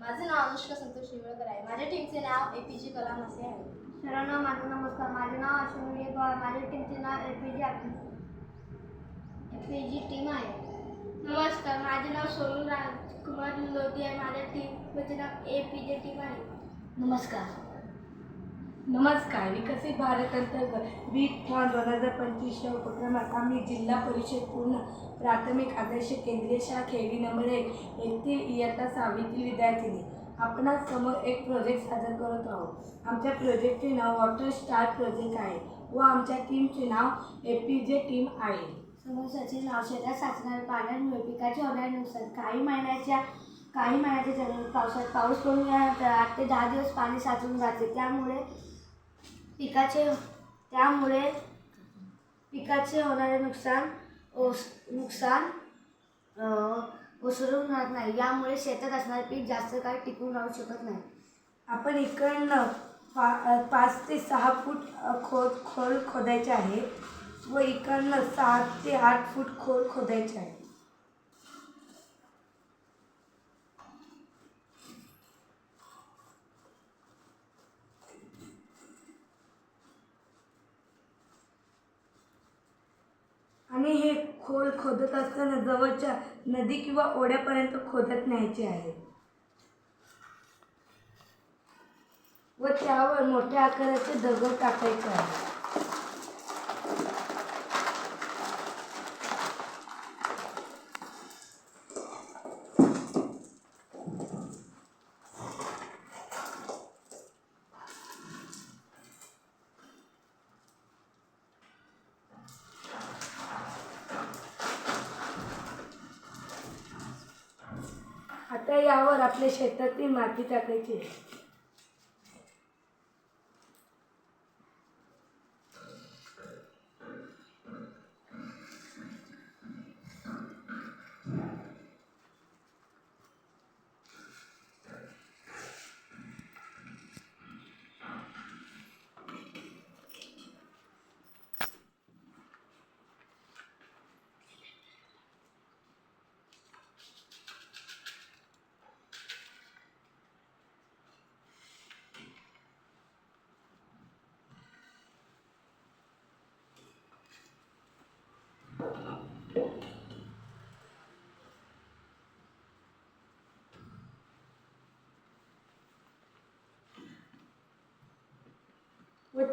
माझं नाव अनुष्का संतोष शिवळकर आहे. माझ्या टीमचे नाव ए पी जी कलाम असे आहे. सर्वांना माझा नमस्कार. माझे नाव अश्विनी पवार माझ्या टीमचे नाव A P G A P G team आहे. नमस्कार. माझे नाव सोनू राजकुमार लोधी आहे. माझ्या टीमचे नाव ए पी जे टीम आहे. नमस्कार. नमस्कार विकसित भारत अंतर्गत बी फॉन दोन हजार पंचवीसच्या उपक्रमात आम्ही जिल्हा परिषद पूर्ण प्राथमिक आदर्श केंद्रीय शाळा खेडी नंबर एक येथील इयत्ता सहावीतील विद्यार्थिनी आपणास समोर एक प्रोजेक्ट सादर करत आहोत. आमच्या प्रोजेक्टचे नाव वॉटर स्टार प्रोजेक्ट आहे व आमच्या टीमचे नाव ए पी जे टीम आहे. समोसाचे नाव शेतात साचणाऱ्या पाण्यामुळे पिकाच्या होण्यानुसार काही महिन्याच्या काही महिन्याच्या जमिनीत पावसात पाऊस पडून आठ ते दहा दिवस पाणी साचून जाते. त्यामुळे पिकाचे हो- त्यामुळे पिकाचे होणारे नुकसान ओस नुकसान ओसरून राहत नाही. यामुळे शेतात असणारे पीक जास्त काळ टिकून राहू शकत नाही. आपण इकडनं पा पाच ते सहा फूट खोद खोल खोदायचे आहे व इकडनं सात ते आठ फूट खोल खोदायचे आहे. आणि हे खोल खोदत असताना जवळच्या नदी किंवा ओढ्यापर्यंत खोदत न्यायचे आहे. व त्यावर मोठ्या आकाराचे दगड टाकायचे आहे. आता यावर आपल्या शेतातील माती टाकायची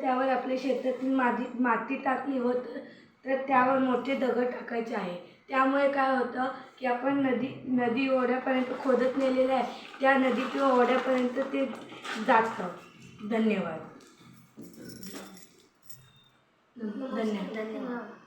त्यावर आपल्या शेतातील माती माती टाकली होत तर त्यावर मोठे दगड टाकायचे आहे. त्यामुळे काय होतं की आपण नदी नदी ओढ्यापर्यंत खोदत नेलेलं आहे. त्या नदी किंवा ओढ्यापर्यंत ते जातं. धन्यवाद. धन्यवाद. धन्यवाद.